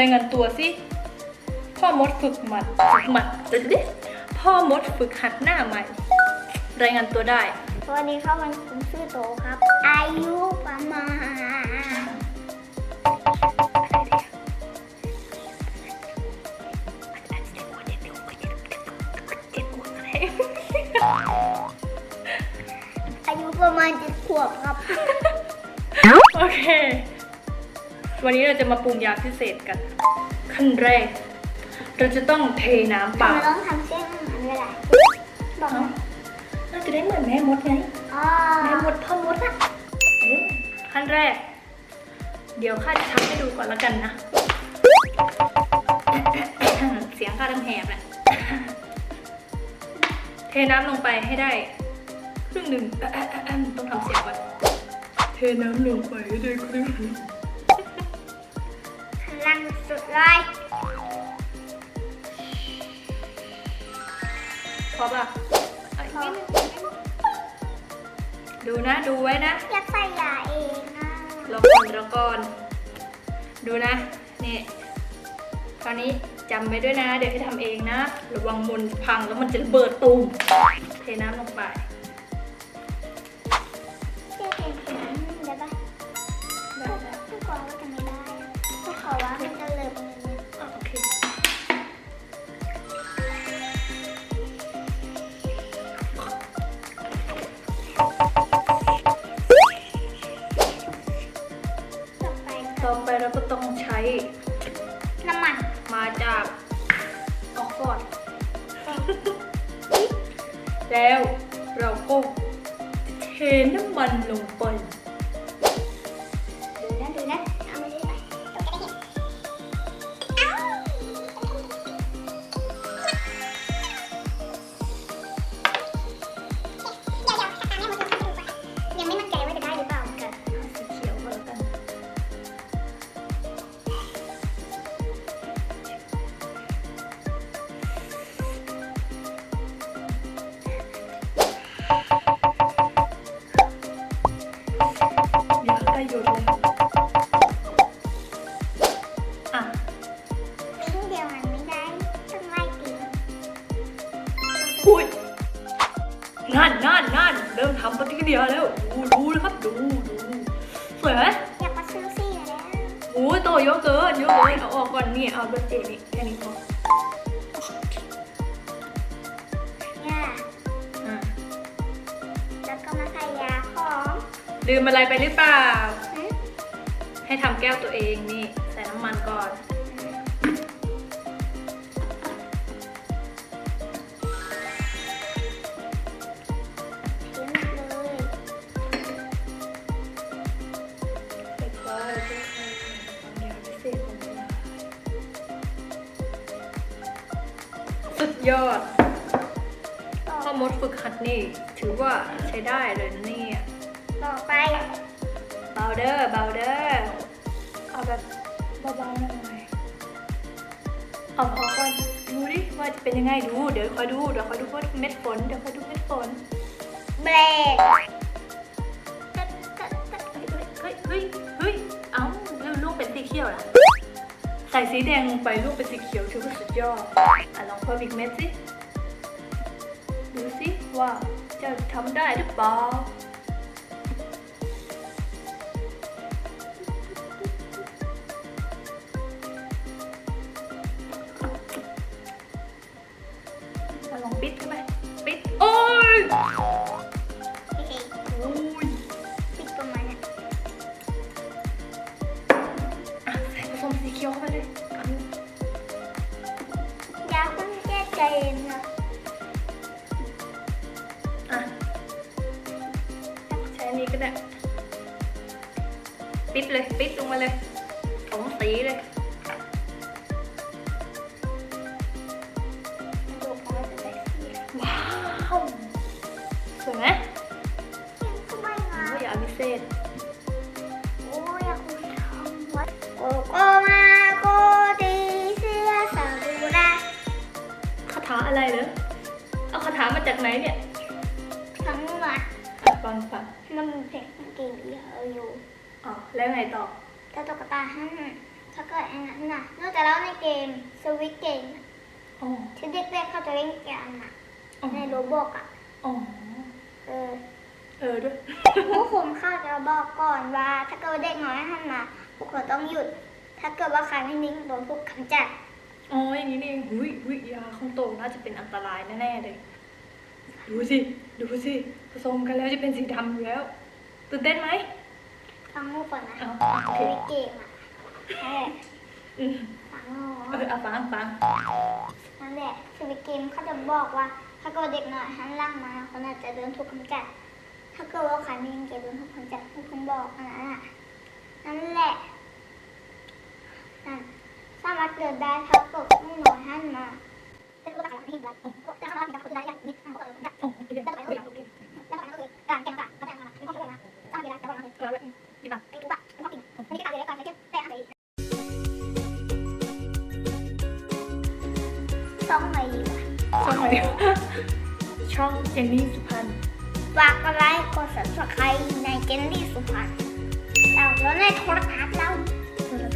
รายงานตัวสิ พ่อมดฝึกหมัดฝึกหมัดเดี๋ยวดิพ่อมดฝึกหัดหน้าใหม่ รายงานตัวได้ สวัสดีครับวันผมชื่อโตครับ อายุประมาณ วันนี้เราจะมาปรุงยาพิเศษกัน ขั้นแรก เราจะต้องเทน้ำเปทำล่าไมต้องทำเส้นเหมือนเวลาบอกเอ้าเราจะได้เหมือนแม่มดไงอ๋อแม่มดพ่อมดอะเออขั้นแรก เดี๋ยวข้าจะทำให้ดูก่อนแล้วกันนะ เสียงข้าทั้งแหบแหละเทน้ำลงไปให้ได้ครึ่งหนึ่งต้องทำเสียงก่อนเทน้ำลงไปให้ได้ครึ่งหนึ่ง พลังสุดเลยพอป่ะเอาอีกนิดนึงดูนะดูไว้นะ อยากใส่ยาเองอะรอก่อนรอก่อน ดูนะ นี่ คราวนี้จำไว้ด้วยนะ เดี๋ยวให้ทำเองนะ ระวังมนต์พังแล้วมันจะระเบิดตูมเทน้ำลงไป แล้วเราก็เทน้ำมันลงไป ดูดูนะครับ ดูดูสวยไหมอยากมาซื้อซี่แล้วโอ้ยโตเยอะเกินเยอะเลยเอาออกก่อนนี่เอาเบอร์เจนี่แค่นี้พอเนี่ยอะแล้วก็มาใส่ยาของลืมอะไรไปหรือเปล่าหืมให้ทำแก้วตัวเองนี่ใส่น้ำมันก่อน สุดยอดต่อพ่อมดฝึกหัดนี่ ถือว่าใช้ได้เลยนะเนี่ยต่อไปเบาเด้อเบาเด้อเอาแบบเบาๆหน่อยเอาพอก่อนดูดิว่าจะเป็นยังไงดู เดี๋ยวคอยดูเดี๋ยวคอยดูว่าเม็ดฝนเดี๋ยวคอยดูเม็ดฝนเบรกเฮ้ยเฮ้ยเฮ้ยเฮ้ยเอ้าแล้วลูกเป็นสีเขียวล่ะ ใส่สีแดงลงไปลูกเป็นสีเขียวถือว่าสุดยอดอะลองเพิ่มอีกเม็ดสิ ดูสิว่าจะทำได้หรือเปล่ามาลองปิดเข้าไป มสีเขียวเข้าไปเลยเอายาคุณแก้ใจนะอะใช้อันนี้ก็ได้ ปิดเลย ปิดลงมาเลยสองสีเลยดูของมันจะได้สีว้าวสวยไหมสวยงามก็อย่าพิเศษ อะไรเหรอ เอาคาถามาจากไหนเนี่ยทั้งหมดอะฟังฟังมันมีเพลงเก่งเยอะอยู่อ๋อแล้วไงต่อแต่ตุ๊กตาหันถ้าเกิดอันนั้นน่ะนอกจากแล้วในเกมสวิตเกมอ๋อที่เด็กๆเขาจะเล่นกันน่ะอ๋อในโรบอกอะอ๋อเออเออด้วยผู้คุมเขาจะบอกก่อนว่า ถ้าเกิดว่าเด็กน้อยหันมาพวกเขาต้องหยุด ถ้าเกิดว่าใครไม่นิ่งโดนพวกกำจัด อ๋ออย่างนี้นี่เองหุยหุยยาของโตน่าจะเป็นอันตรายแน่ๆเลย ดูสิ ดูสิผสมกันแล้วจะเป็นสีดำอยู่แล้วตื่นเต้นไหมฟังงูก่อนนะเอาโอสเควิตเกมอะนั่นแหละอืมฟังงูเออเอาฟังฟังนั่นแหละสวิตเกมเขาจะบอกว่า ถ้าเกิดว่าเด็กน้อยหันหล่างมาคนอาจจะโดนถูกกำจัด ถ้าเกิดว่าใครไม่นิ่งจะโดนถูกกำจัดผู้คุมบอกอันนั้นอะนั่นแหละนั่นสามารถเดินได้ถ้าเกิด ช่องไหนวะช่องไหนช่องเจนนี่สุพรรณฝากกดไลค์กด subscribe ในเจนนี่สุพรรณเราแล้วในโทรทัศน์เรา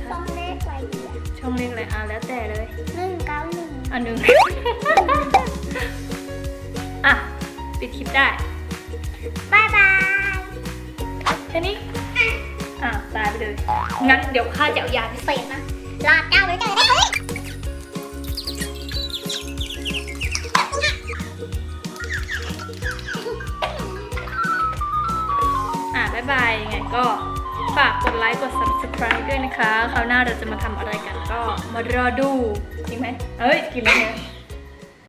โทรทัต้อศงน์เลขไว้เดียวช่องเล็กอะไรอะแล้วแต่เลย หนึ่งเก้าหนึ่งอันหนึ่ง อะ ปิดคลิปได้ บายบายแค่นี้ อะตายไปเลย งั้นเดี๋ยวข้าจะเอายาพิเศษนะ ลาเจ้าไว้เจอได้เลยอะบ๊ายบายยังไงก็ ฝากกดไลค์กด subscribe ด้วยนะคะ คราวหน้าเราจะมาทำอะไรกันก็มารอดูจริงไหมเอ้ย กินแล้วเนี่ย